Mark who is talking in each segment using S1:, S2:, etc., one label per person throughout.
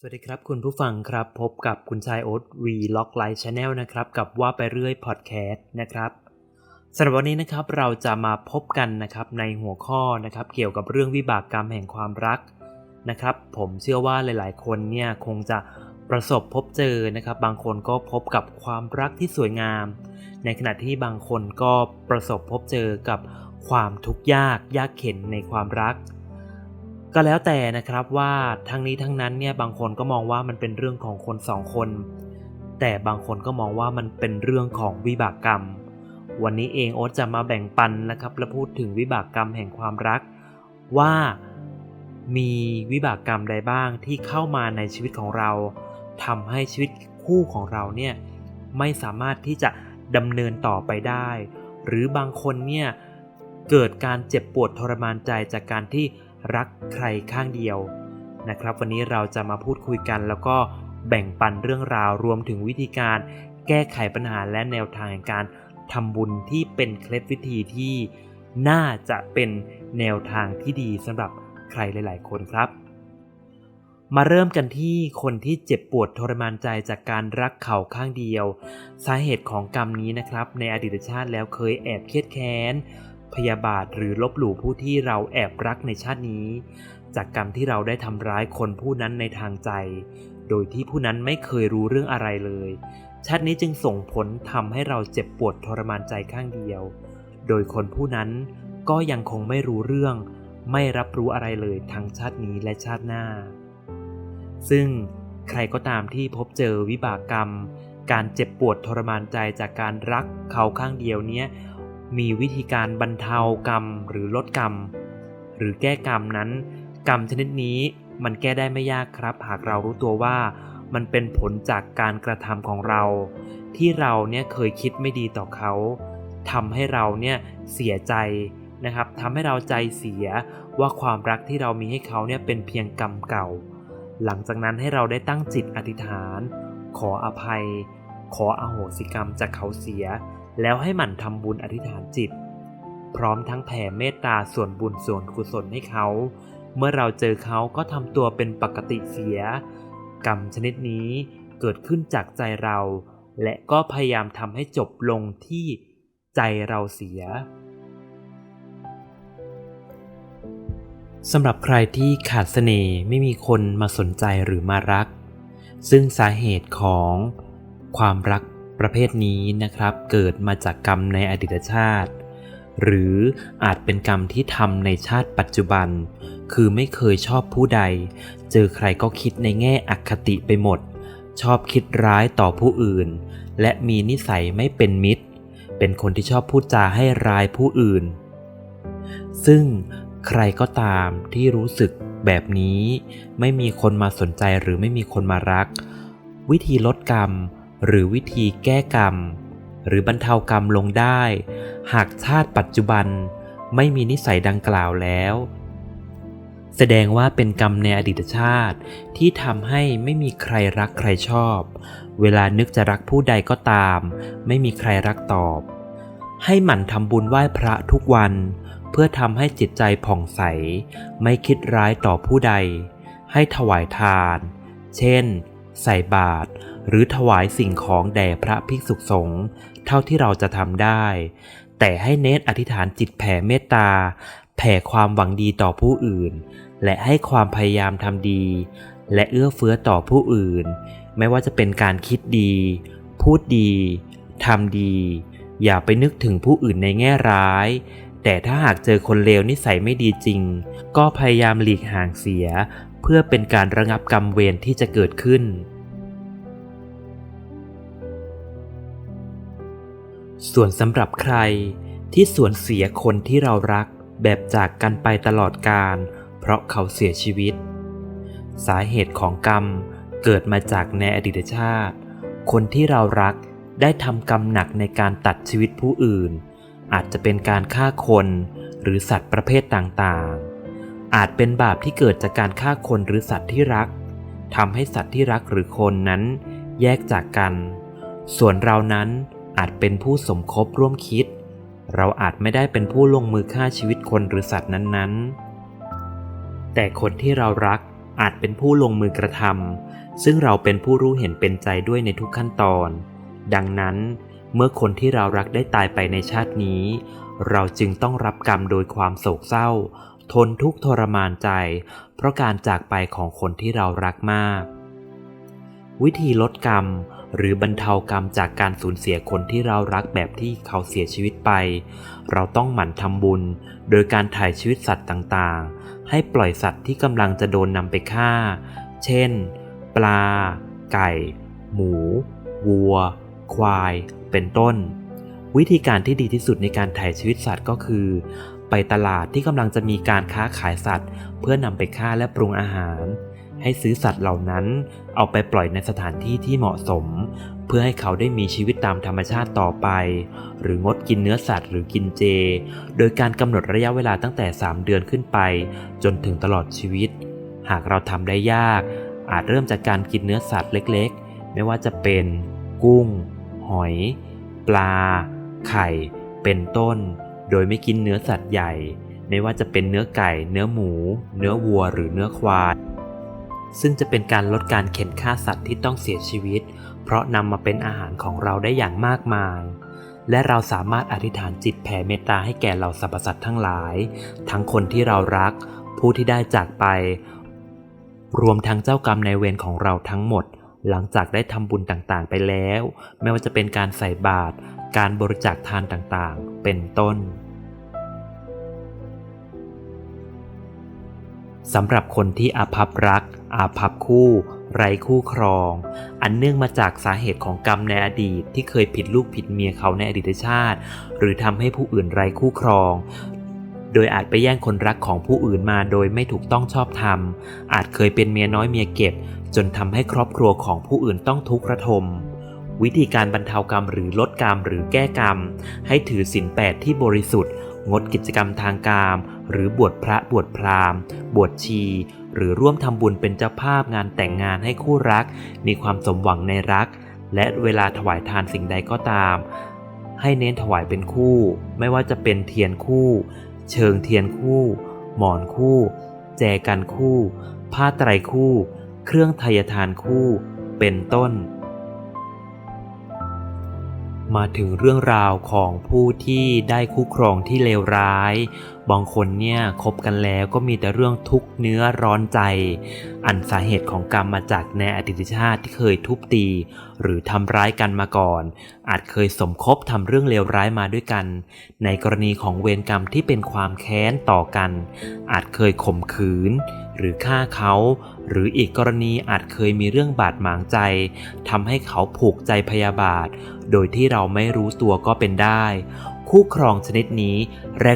S1: สวัสดีครับคุณผู้ฟังครับพบกับคุณชายโอ๊ตวีล็อกไลท์ชาแนลนะครับกับว่าไปเรื่อยพอดแคสต์นะครับสำหรับวันนี้นะครับเราจะมาพบกันนะครับในหัวข้อนะครับเกี่ยวกับเรื่องวิบากกรรมแห่งความรักนะครับ ผมเชื่อว่าหลาย ๆ คนเนี่ยคงจะประสบพบเจอนะครับ บางคนก็พบกับความรักที่สวยงาม ในขณะที่บางคนก็ประสบพบเจอกับความทุกข์ยากยากเข็นในความรัก ก็แล้วแต่นะครับว่าทั้งนี้ทั้งนั้นเนี่ยบางคนก็มองว่ามันเป็นเรื่องของคนสองคน แต่บางคนก็มองว่ามันเป็นเรื่องของวิบากกรรม วันนี้เองโอ๊ตจะมาแบ่งปันนะครับและพูดถึงวิบากกรรมแห่งความรัก ว่ามีวิบากกรรมใดบ้างที่เข้ามาในชีวิตของเราทำให้ชีวิตคู่ของเราเนี่ยไม่สามารถที่จะดำเนินต่อไปได้ หรือบางคนเนี่ยเกิดการเจ็บปวดทรมานใจจากการที่ รักใครข้างเดียวนะครับ วันนี้เราจะมาพูดคุยกัน แล้วก็แบ่งปันเรื่องราวรวมถึงวิธีการแก้ไขปัญหาและแนวทางแห่งการทำบุญที่เป็นเคล็ดวิธีที่น่าจะเป็นแนวทางที่ดีสำหรับใครหลาย ๆ คนครับ มาเริ่มกันที่คนที่เจ็บปวดทรมานใจจากการรักเขาข้างเดียว สาเหตุของกรรมนี้นะครับ ในอดีตชาติแล้วเคยแอบเครียดแค้น พยาบาทหรือลบหลู่ผู้ที่เราแอบรักในชาตินี้ จากกรรมที่เราได้ทำร้ายคนผู้นั้นในทางใจ โดยที่ผู้นั้นไม่เคยรู้เรื่องอะไรเลย ชาตินี้จึงส่งผลทำให้เราเจ็บปวดทรมานใจข้างเดียว โดยคนผู้นั้นก็ยังคงไม่รู้เรื่อง ไม่รับรู้อะไรเลยทั้งชาตินี้และชาติหน้า ซึ่งใครก็ตามที่พบเจอวิบากกรรม การเจ็บปวดทรมานใจจากการรักเขาข้างเดียวเนี้ย มีวิธีการบรรเทากรรมหรือลดกรรม หรือแก้กรรมนั้น กรรมชนิดนี้มันแก้ได้ไม่ยากครับ หากเรารู้ตัวว่ามันเป็นผลจากการกระทำของเรา ที่เราเนี่ยเคยคิดไม่ดีต่อเขาทำให้เราเนี่ยเสียใจนะครับทำให้เราใจเสียว่าความรักที่เรามีให้เขาเนี่ยเป็นเพียงกรรมเก่า หลังจากนั้นให้เราได้ตั้งจิตอธิษฐาน ขออภัย ขออโหสิกรรมจากเขาเสีย แล้วให้หมั่นทำบุญอธิษฐานจิต พร้อมทั้งแผ่เมตตาส่วนบุญส่วนกุศลให้เขา เมื่อเราเจอเขาก็ทำตัวเป็นปกติเสีย กรรมชนิดนี้เกิดขึ้นจากใจเรา และก็พยายามทำให้จบลงที่ใจเราเสียสำหรับใครที่ขาดเสน่ห์ไม่มีคนมาสนใจหรือมารัก ซึ่งสาเหตุของความรัก ประเภทนี้นะครับเกิดมาจากกรรมในอดีตชาติ หรืออาจเป็นกรรมที่ทำในชาติปัจจุบัน คือไม่เคยชอบผู้ใด เจอใครก็คิดในแง่อคติไปหมด ชอบคิดร้ายต่อผู้อื่น และมีนิสัยไม่เป็นมิตร เป็นคนที่ชอบพูดจาให้ร้ายผู้อื่น ซึ่งใครก็ตามที่รู้สึกแบบนี้ ไม่มีคนมาสนใจหรือไม่มีคนมารัก วิธีลดกรรม หรือวิธีแก้กรรม หรือบรรเทากรรมลงได้ หากชาติปัจจุบันไม่มีนิสัยดังกล่าวแล้ว แสดงว่าเป็นกรรมในอดีตชาติ ที่ทำให้ไม่มีใครรักใครชอบ เวลานึกจะรักผู้ใดก็ตาม ไม่มีใครรักตอบ ให้หมั่นทำบุญไหว้พระทุกวัน เพื่อทำให้จิตใจผ่องใส ไม่คิดร้ายต่อผู้ใด ให้ถวายทาน เช่น ใส่บาตร หรือถวายสิ่งของแด่พระภิกษุสงฆ์เท่าที่เราจะทำได้ แต่ให้เน้นอธิษฐานจิตแผ่เมตตา แผ่ความหวังดีต่อผู้อื่น และให้ความพยายามทำดี และเอื้อเฟื้อต่อผู้อื่น ไม่ว่าจะเป็นการคิดดี พูดดีทำดี อย่าไปนึกถึงผู้อื่นในแง่ร้ายแต่ถ้าหากเจอคนเลวนิสัยไม่ดีจริง ก็พยายามหลีกห่างเสีย เพื่อเป็นการระงับกรรมเวรที่จะเกิดขึ้น ส่วนสำหรับใครที่สูญเสียคนที่เรารักแบบจากกันไปตลอดกาลเพราะเขาเสียชีวิต สาเหตุของกรรมเกิดมาจากในอดีตชาติ คนที่เรารักได้ทำกรรมหนักในการตัดชีวิตผู้อื่น อาจจะเป็นการฆ่าคนหรือสัตว์ประเภทต่างๆ อาจเป็นบาปที่เกิดจากการฆ่าคนหรือสัตว์ที่รักทำให้สัตว์ที่รักหรือคนนั้นแยกจากกัน ส่วนเรานั้น อาจเป็นผู้สมคบร่วมคิด เราอาจไม่ได้เป็นผู้ลงมือฆ่าชีวิตคนหรือสัตว์นั้นๆ แต่คนที่เรารักอาจเป็นผู้ลงมือกระทำซึ่งเราเป็นผู้รู้เห็นเป็นใจด้วยในทุกขั้นตอน ดังนั้น เมื่อคนที่เรารักได้ตายไปในชาตินี้ เราจึงต้องรับกรรมโดยความโศกเศร้า ทนทุกทรมานใจ เพราะการจากไปของคนที่เรารักมาก วิธีลดกรรม หรือบรรเทากรรมจากการสูญเสียคนที่เรารักแบบที่เขาเสียชีวิตไป เราต้องหมั่นทำบุญ โดยการถ่ายชีวิตสัตว์ต่างๆ ให้ปล่อยสัตว์ที่กำลังจะโดนนำไปฆ่า เช่น ปลา ไก่ หมู วัว ควาย เป็นต้น วิธีการที่ดีที่สุดในการถ่ายชีวิตสัตว์ก็คือ ไปตลาดที่กำลังจะมีการค้าขายสัตว์ เพื่อนำไปฆ่าและปรุงอาหาร ให้ซื้อสัตว์เหล่านั้นเอาไปปล่อยในสถานที่ที่เหมาะสม เพื่อให้เขาได้มีชีวิตตามธรรมชาติต่อไป หรืองดกินเนื้อสัตว์หรือกินเจ โดยการกำหนดระยะเวลาตั้งแต่ 3 เดือนขึ้นไป จนถึงตลอดชีวิต หากเราทำได้ยาก อาจเริ่มจากการกินเนื้อสัตว์เล็กๆ ไม่ว่าจะเป็น กุ้ง หอย ปลา ไข่ เป็นต้น โดยไม่กินเนื้อสัตว์ใหญ่ ไม่ว่าจะเป็นเนื้อไก่ เนื้อหมู เนื้อวัวหรือเนื้อควาย ซึ่งจะเป็นการลดการเข็นฆ่าสัตว์ที่ต้องเสียชีวิต เพราะนำมาเป็นอาหารของเราได้อย่างมากมาย และเราสามารถอธิษฐานจิตแผ่เมตตาให้แก่เหล่าสรรพสัตว์ทั้งหลาย ทั้งคนที่เรารัก ผู้ที่ได้จากไป รวมทั้งเจ้ากรรมในายเวรของเราทั้งหมด หลังจากได้ทำบุญต่างๆ ไปแล้ว ไม่ว่าจะเป็นการใส่บาตรการบริจาคทานต่างๆ เป็นต้นสำหรับคนที่อาภัพรัก อาภัพคู่ ไร้คู่ครอง อันเนื่องมาจากสาเหตุของกรรมในอดีตที่เคยผิดลูกผิดเมียเขาในอดีตชาติ หรือทำให้ผู้อื่นไร้คู่ครองโดยอาจไปแย่งคนรักของผู้อื่นมาโดยไม่ถูกต้องชอบธรรม อาจเคยเป็นเมียน้อยเมียเก็บ จนทำให้ครอบครัวของผู้อื่นต้องทุกข์ระทม วิธีการบรรเทากรรมหรือลดกรรมหรือแก้กรรม ให้ถือศีลแปดที่บริสุทธิ์ งดกิจกรรมทางกาม หรือบวชพระบวชพราหมณ์ บวชชี หรือร่วมทำบุญเป็นเจ้าภาพงานแต่งงานให้คู่รัก มีความสมหวังในรัก และเวลาถวายทานสิ่งใดก็ตาม ให้เน้นถวายเป็นคู่ ไม่ว่าจะเป็นเทียนคู่ เชิงเทียนคู่ หมอนคู่ แจกันคู่ ผ้าไตรคู่ เครื่องทยทานคู่ เป็นต้น มาถึงเรื่องราวของผู้ที่ได้คู่ครองที่เลวร้าย บางคนเนี่ยคบกันแล้วก็มีแต่เรื่องทุกเนื้อร้อนใจ อันสาเหตุของกรรมมาจากในอดีตชาติที่เคยทุบตี หรือทำร้ายกันมาก่อน อาจเคยสมคบทำเรื่องเลวร้ายมาด้วยกัน ในกรณีของเวรกรรมที่เป็นความแค้นต่อกัน อาจเคยข่มขืน หรือฆ่าเขา หรืออีกกรณีอาจเคยมีเรื่องบาดหมางใจทำให้เขาผูกใจพยาบาท โดยที่เราไม่รู้ตัวก็เป็นได้ คู่ครองชนิดนี้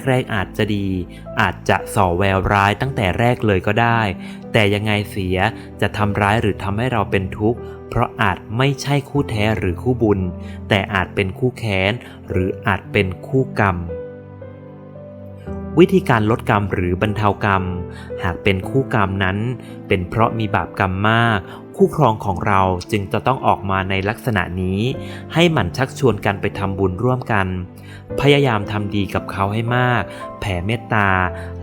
S1: แรกๆอาจจะดี อาจจะส่อแววร้ายตั้งแต่แรกเลยก็ได้ แต่ยังไงเสียจะทำร้ายหรือทำให้เราเป็นทุกข์เพราะอาจไม่ใช่คู่แท้หรือคู่บุญ แต่อาจเป็นคู่แค้น หรืออาจเป็นคู่กรรมวิธีการลดกรรมหรือบรรเทากรรม หากเป็นคู่กรรมนั้น เป็นเพราะมีบาปกรรมมาก คู่ครองของเราจึงจะต้องออกมาในลักษณะนี้ ให้หมั่นชักชวนกันไปทำบุญร่วมกัน พยายามทำดีกับเขาให้มาก แผ่เมตตา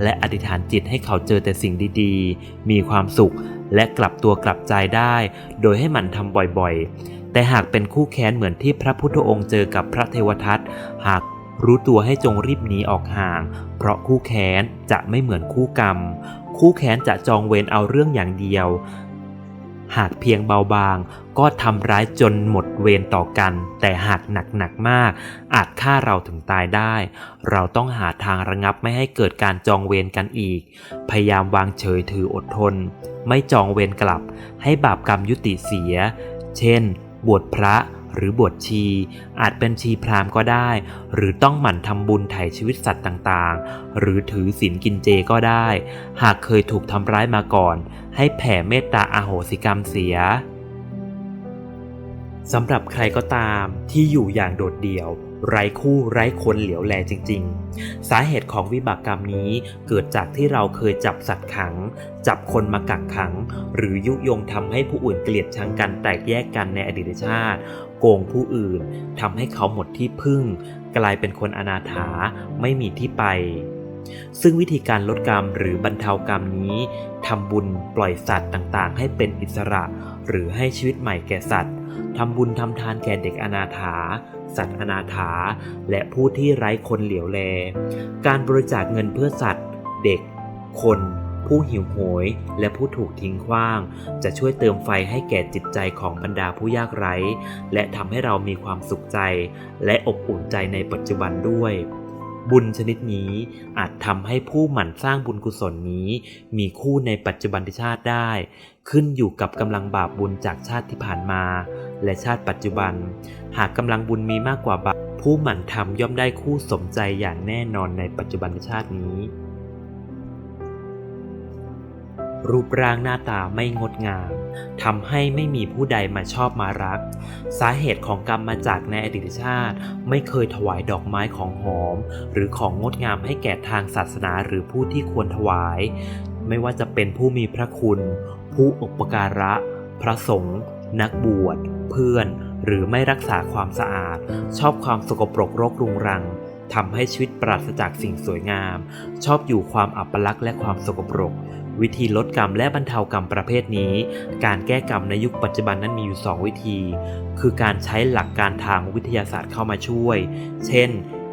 S1: และอธิษฐานจิตให้เขาเจอแต่สิ่งดีๆ มีความสุขและกลับตัวกลับใจได้ โดยให้หมันทำบ่อยๆ แต่หากเป็นคู่แค้นเหมือนที่พระพุทธองค์เจอกับพระเทวทัตหากรู้ตัวให้จงรีบหนีออกห่าง เพราะคู่แค้นจะไม่เหมือนคู่กรรม คู่แค้นจะจองเวรเอาเรื่องอย่างเดียว หากเพียงเบาบาง ก็ทำร้ายจนหมดเวรต่อกัน แต่หากหนักหนักมาก อาจฆ่าเราถึงตายได้ เราต้องหาทางระงับไม่ให้เกิดการจองเวรกันอีก พยายามวางเฉยถืออดทน ไม่จองเวรกลับ ให้บาปกรรมยุติเสีย เช่น บวชพระ หรือบวชชี อาจเป็นชีพราหมณ์ก็ได้ หรือต้องหมั่นทำบุญไถ่ชีวิตสัตว์ต่างๆ หรือถือศีลกินเจก็ได้ หากเคยถูกทำร้ายมาก่อน ให้แผ่เมตตาอาโหสิกรรมเสียสำหรับใครก็ตามที่อยู่อย่างโดดเดี่ยว ไร้คู่ไร้คนเหลียวแลจริง ๆ สาเหตุของวิบากกรรมนี้เกิดจากที่เราเคยจับสัตว์ขัง จับคนมากักขัง หรือยุยงทำให้ผู้อื่นเกลียดชังกันแตกแยกกันในอดีตชาติ โกงผู้อื่นทำให้เขาหมดที่พึ่ง กลายเป็นคนอนาถาไม่มีที่ไป ซึ่งวิธีการลดกรรมหรือบรรเทากรรมนี้ทำบุญปล่อยสัตว์ต่างๆ ให้เป็นอิสระ หรือให้ชีวิตใหม่แก่สัตว์ทำบุญทำทานแก่เด็กอนาถา สัตว์อนาถา และผู้ที่ไร้คนเหลียวแล การบริจาคเงินเพื่อสัตว์ เด็ก คน ผู้หิวโหย และผู้ถูกทิ้งขว้าง จะช่วยเติมไฟให้แก่จิตใจของบรรดาผู้ยากไร้ และทำให้เรามีความสุขใจ และอบอุ่นใจในปัจจุบันด้วย บุญชนิดนี้อาจทำให้ผู้หมั่นสร้างบุญกุศลนี้ มีคู่ในปัจจุบันชาติได้ ขึ้นอยู่กับกำลังบาปบุญจากชาติที่ผ่านมา และชาติปัจจุบัน หากกำลังบุญมีมากกว่าบาปผู้หมั่นทำย่อมได้คู่สมใจอย่างแน่นอนในปัจจุบันชาตินี้ รูปร่างหน้าตาไม่งดงามทำให้ไม่มีผู้ใดมาชอบมารัก สาเหตุของกรรมมาจากในอดีตชาติ ไม่เคยถวายดอกไม้ของหอม หรือของงดงามให้แก่ทางศาสนาหรือผู้ที่ควรถวาย ไม่ว่าจะเป็นผู้มีพระคุณ ผู้อุปการะ พระสงฆ์นักบวช เพื่อน หรือไม่รักษาความสะอาด ชอบความสกปรกรกรุงรังทำให้ชีวิตปราศจากสิ่งสวยงาม ชอบอยู่ความอับปลักษ์และความสกปรก วิธีลดกรรมและบรรเทากรรมประเภทนี้ การแก้กรรมในยุคปัจจุบันนั้นมีอยู่ 2 วิธี คือการใช้หลักการทางวิทยาศาสตร์เข้ามาช่วย เช่น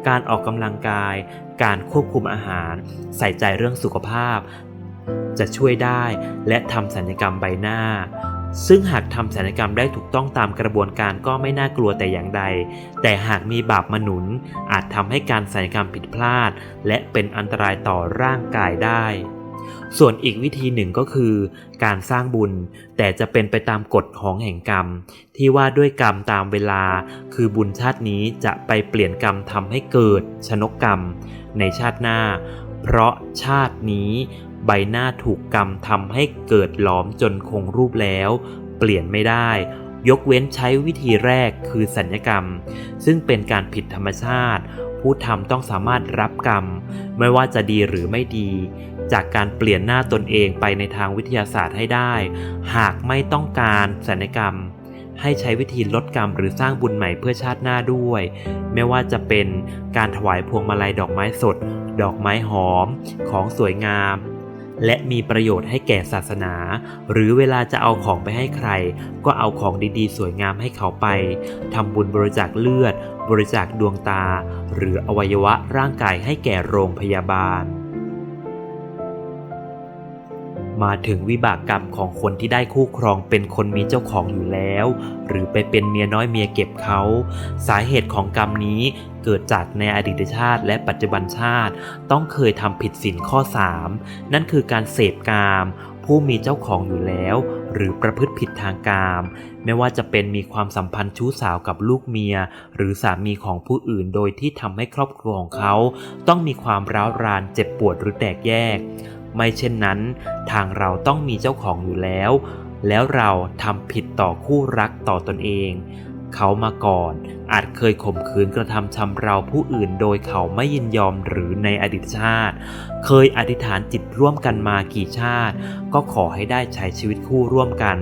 S1: การออกกำลังกาย การควบคุมอาหาร ใส่ใจเรื่องสุขภาพ จะช่วยได้และทำศัลยกรรมใบหน้าซึ่งหากทำศัลยกรรมได้ถูกต้องตามกระบวนการก็ไม่น่ากลัวแต่อย่างใด แต่หากมีบาปมาหนุน อาจทำให้การศัลยกรรมผิดพลาด และเป็นอันตรายต่อร่างกายได้ ส่วนอีกวิธีหนึ่งก็คือ การสร้างบุญ แต่จะเป็นไปตามกฎของแห่งกรรม ที่ว่าด้วยกรรมตามเวลา คือบุญชาตินี้จะไปเปลี่ยนกรรมทำให้เกิด ชนกกรรม ในชาติหน้า เพราะชาตินี้ ใบหน้าถูกกรรมทำให้เกิดหลอมจนคงรูปแล้ว เปลี่ยนไม่ได้ ยกเว้นใช้วิธีแรกคือสัญญกรรม ซึ่งเป็นการผิดธรรมชาติ ผู้ทำต้องสามารถรับกรรม ไม่ว่าจะดีหรือไม่ดี จากการเปลี่ยนหน้าตนเองไปในทางวิทยาศาสตร์ให้ได้ หากไม่ต้องการสัญญกรรม ให้ใช้วิธีลดกรรมหรือสร้างบุญใหม่เพื่อชาติหน้าด้วย ไม่ว่าจะเป็นการถวายพวงมาลัยดอกไม้สด ดอกไม้หอม ของสวยงาม และมีประโยชน์ให้แก่ศาสนา หรือเวลาจะเอาของไปให้ใคร ก็เอาของดีๆ สวยงามให้เขาไปทำบุญบริจาคเลือด บริจาคดวงตา หรืออวัยวะร่างกายให้แก่โรงพยาบาล มาถึงวิบากกรรมของคนที่ได้คู่ครองเป็นคนมีเจ้าของอยู่แล้ว หรือไปเป็นเมียน้อยเมียเก็บเขา สาเหตุของกรรมนี้เกิดจากในอดีตชาติและปัจจุบันชาติ ต้องเคยทำผิดศีลข้อ 3 นั่นคือการเสพกามผู้มีเจ้าของอยู่แล้ว หรือประพฤติผิดทางกาม ไม่ว่าจะเป็นมีความสัมพันธ์ชู้สาวกับลูกเมีย หรือสามีของผู้อื่นโดยที่ทำให้ครอบครัวของเขา ต้องมีความร้าวรานเจ็บปวดหรือแตกแยก ไม่เช่นนั้น ทางเราต้องมีเจ้าของอยู่แล้ว แล้วเราทำผิดต่อคู่รักต่อตนเอง เขามาก่อน อาจเคยข่มขืนกระทำชำเราผู้อื่นโดยเขาไม่ยินยอมหรือในอดีตชาติ เคยอธิษฐานจิตร่วมกันมากี่ชาติ ก็ขอให้ได้ใช้ชีวิตคู่ร่วมกัน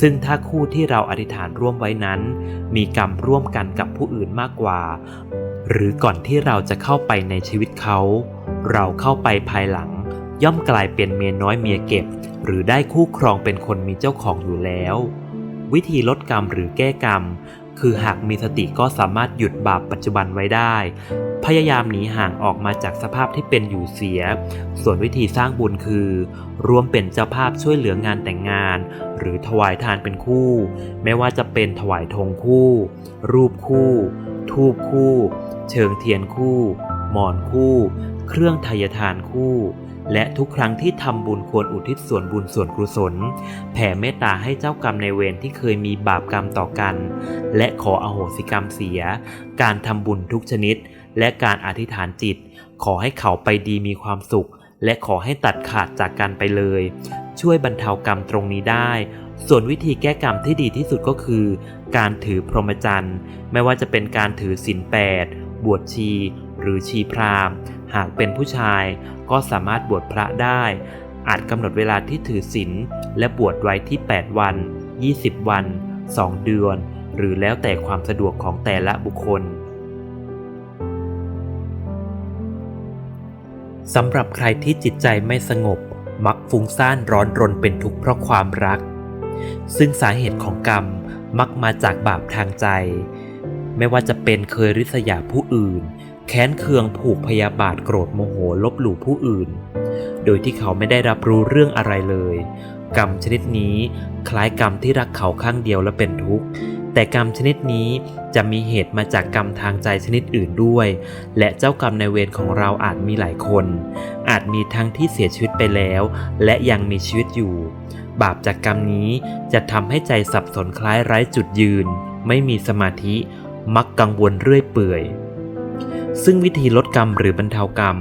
S1: ซึ่งถ้าคู่ที่เราอธิษฐานร่วมไว้นั้น มีกรรมร่วมกันกับผู้อื่นมากกว่าหรือก่อนที่เราจะเข้าไปในชีวิตเขา เราเข้าไปภายหลัง ย่อมกลายเป็นเมียน้อยเมียเก็บ หรือได้คู่ครองเป็นคนมีเจ้าของอยู่แล้ว วิธีลดกรรมหรือแก้กรรม คือหากมีสติก็สามารถหยุดบาปปัจจุบันไว้ได้ พยายามหนีห่างออกมาจากสภาพที่เป็นอยู่เสีย ส่วนวิธีสร้างบุญคือ รวมเป็นเจ้าภาพช่วยเหลืองานแต่งงาน หรือถวายทานเป็นคู่ ไม่ว่าจะเป็นถวายธงคู่ รูปคู่ ทูบคู่ เชิงเทียนคู่ หมอนคู่ เครื่องทายทานคู่ และทุกครั้งที่ทำบุญควรอุทิศส่วนบุญส่วนกุศล แผ่เมตตาให้เจ้ากรรมในเวรที่เคยมีบาปกรรมต่อกัน และขออโหสิกรรมเสีย การทำบุญทุกชนิด และการอธิษฐานจิต ขอให้เขาไปดีมีความสุข และขอให้ตัดขาดจากกันไปเลย ช่วยบรรเทากรรมตรงนี้ได้ ส่วนวิธีแก้กรรมที่ดีที่สุดก็คือ การถือพรหมจรรย์ ไม่ว่าจะเป็นการถือศีลแปดบวชชี หรือชีพราหมณ์ หากเป็นผู้ชายก็สามารถบวชพระได้ อาจกำหนดเวลาที่ถือศีลและบวชไว้ที่ 8 วัน 20 วัน 2 เดือน หรือแล้วแต่ความสะดวกของแต่ละบุคคลสำหรับใครที่จิตใจไม่สงบ มักฟุ้งซ่านร้อนรนเป็นทุกข์เพราะความรัก ซึ่งสาเหตุของกรรมมักมาจากบาปทางใจ ไม่ว่าจะเป็นเคยริษยาผู้อื่น แค้นเคืองผูกพยาบาทโกรธโมโหลบหลู่ผู้อื่น โดยที่เขาไม่ได้รับรู้เรื่องอะไรเลย กรรมชนิดนี้คล้ายกรรมที่รักเขาข้างเดียวและเป็นทุกข์แต่กรรมชนิดนี้จะมีเหตุมาจากกรรมทางใจชนิดอื่นด้วย และเจ้ากรรมในเวรของเราอาจมีหลายคน อาจมีทั้งที่เสียชีวิตไปแล้ว และยังมีชีวิตอยู่ บาปจากกรรมนี้จะทำให้ใจสับสนคล้ายไร้จุดยืน ไม่มีสมาธิ มักกังวลเรื่อยเปื่อย ซึ่งวิธีลดกรรมหรือบรรเทากรรม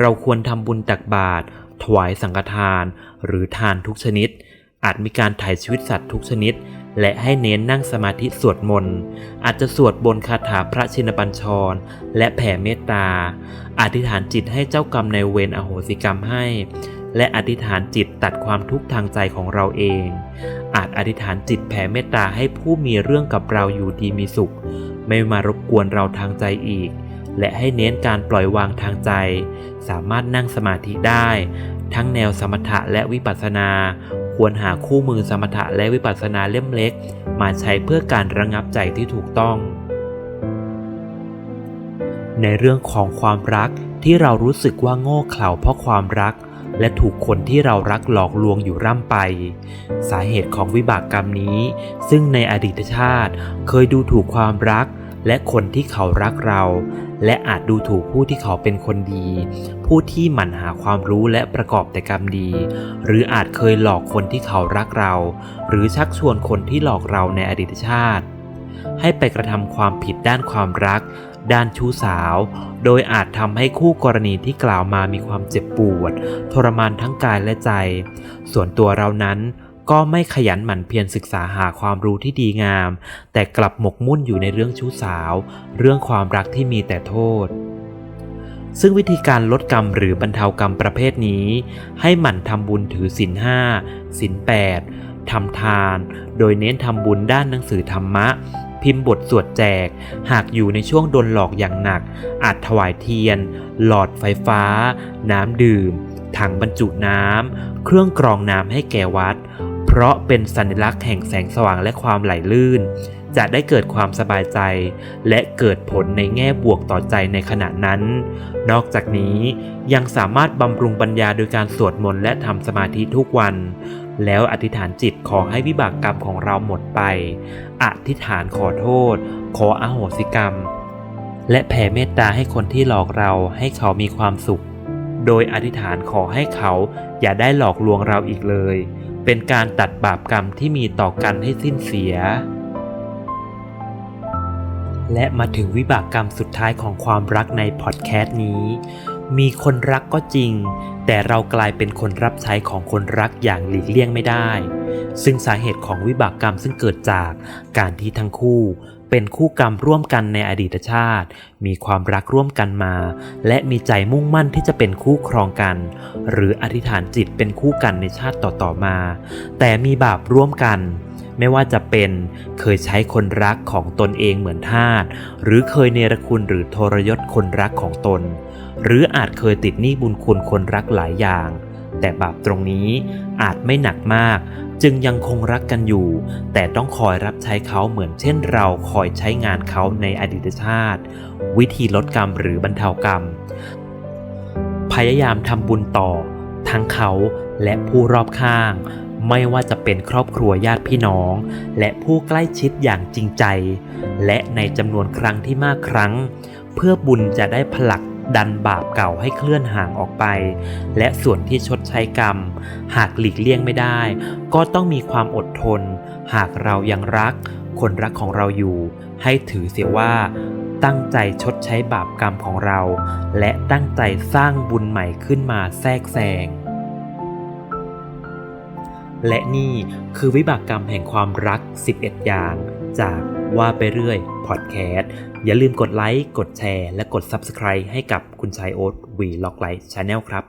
S1: เราควรทำบุญตักบาตรถวายสังฆทาน หรือทานทุกชนิด อาจมีการถ่ายชีวิตสัตว์ทุกชนิด และให้เน้นนั่งสมาธิสวดมนต์อาจจะสวดบนคาถาพระชินบัญชร และแผ่เมตตา อธิษฐานจิตให้เจ้ากรรมในเวรอโหสิกรรมให้ และอธิษฐานจิตตัดความทุกข์ทางใจของเราเอง อาจอธิษฐานจิตแผ่เมตตาให้ผู้มีเรื่องกับเราอยู่ดีมีสุข ไม่มารบกวนเราทางใจอีก และให้เน้นการปล่อยวางทางใจ สามารถนั่งสมาธิได้ ทั้งแนวสมถะและวิปัสสนา ควรหาคู่มือสมถะและวิปัสสนาเล่มเล็ก มาใช้เพื่อการระงับใจที่ถูกต้อง ในเรื่องของความรักที่เรารู้สึกว่าโง่เขลาเพราะความรัก และถูกคนที่เรารักหลอกลวงอยู่ร่ำไป สาเหตุของวิบากกรรมนี้ ซึ่งในอดีตชาติเคยดูถูกความรักและคนที่เขารักเรา และอาจดูถูกผู้ที่เขาเป็นคนดี ผู้ที่หมั่นหาความรู้และประกอบแต่กรรมดี หรืออาจเคยหลอกคนที่เขารักเรา หรือชักชวนคนที่หลอกเราในอดีตชาติ ให้ไปกระทำความผิดด้านความรัก ด้านชู้สาว โดยอาจทำให้คู่กรณีที่กล่าวมามีความเจ็บปวด ทรมานทั้งกายและใจ ส่วนตัวเรานั้น ก็ไม่ขยันหมั่นเพียรศึกษาหาความรู้ที่ดีงาม แต่กลับหมกมุ่นอยู่ในเรื่องชู้สาว เรื่องความรักที่มีแต่โทษ ซึ่งวิธีการลดกรรมหรือบรรเทากรรมประเภทนี้ ให้หมั่นทำบุญถือศีลห้าศีลแปดทำทาน โดยเน้นทำบุญด้านหนังสือธรรมะ พิมพ์บทสวดแจก หากอยู่ในช่วงโดนหลอกอย่างหนัก อาจถวายเทียน หลอดไฟฟ้า น้ำดื่ม ถังบรรจุน้ำ เครื่องกรองน้ำให้แก่วัด เพราะเป็นสัญลักษณ์แห่งแสงสว่างและความไหลลื่น จะได้เกิดความสบายใจ และเกิดผลในแง่บวกต่อใจในขณะนั้น นอกจากนี้ยังสามารถบำรุงปัญญาโดยการสวดมนต์และทำสมาธิทุกวัน แล้วอธิษฐานจิตขอให้วิบากกรรมของเราหมดไป อธิษฐานขอโทษ ขออโหสิกรรม และแผ่เมตตาให้คนที่หลอกเราให้เขามีความสุข โดยอธิษฐานขอให้เขาอย่าได้หลอกลวงเราอีกเลย เป็นการตัดบาปกรรมที่มีต่อกันให้สิ้นเสีย และมาถึงวิบากกรรมสุดท้ายของความรักในพอดแคสต์นี้ มีคนรักก็จริง แต่เรากลายเป็นคนรับใช้ของคนรักอย่างหลีกเลี่ยงไม่ได้ ซึ่งสาเหตุของวิบากกรรมซึ่งเกิดจากการที่ทั้งคู่ เป็นคู่กรรมร่วมกันในอดีตชาติ มีความรักร่วมกันมา และมีใจมุ่งมั่นที่จะเป็นคู่ครองกัน หรืออธิษฐานจิตเป็นคู่กันในชาติต่อๆมา แต่มีบาปร่วมกันไม่ว่าจะเป็นเคยใช้คนรักของตนเองเหมือนทาสหรือเคยเนรคุณหรือทรยศคนรักของตน หรืออาจเคยติดหนี้บุญคุณคนรักหลายอย่าง แต่บาปตรงนี้อาจไม่หนักมาก จึงยังคงรักกันอยู่ แต่ต้องคอยรับใช้เขาเหมือนเช่นเราคอยใช้งานเขาในอดีตชาติ วิธีลดกรรมหรือบรรเทากรรม พยายามทำบุญต่อ ทั้งเขาและผู้รอบข้าง ไม่ว่าจะเป็นครอบครัวญาติพี่น้อง และผู้ใกล้ชิดอย่างจริงใจ และในจำนวนครั้งที่มากครั้ง เพื่อบุญจะได้ผลัก ดันบาปเก่าให้เคลื่อนห่างออกไป และส่วนที่ชดใช้กรรม หากหลีกเลี่ยงไม่ได้ ก็ต้องมีความอดทน หากเรายังรัก คนรักของเราอยู่ ให้ถือเสียว่า ตั้งใจชดใช้บาปกรรมของเรา และตั้งใจสร้างบุญใหม่ขึ้นมาแทรกแซงและนี่คือวิบากกรรมแห่งความรัก 11 อย่าง จากว่าไปเรื่อยพอดแคสต์อย่าลืมกดไลค์กดแชร์ และกด Subscribe ให้กับคุณชายโอ๊ตวีล็อกไลท์ชาแนลครับ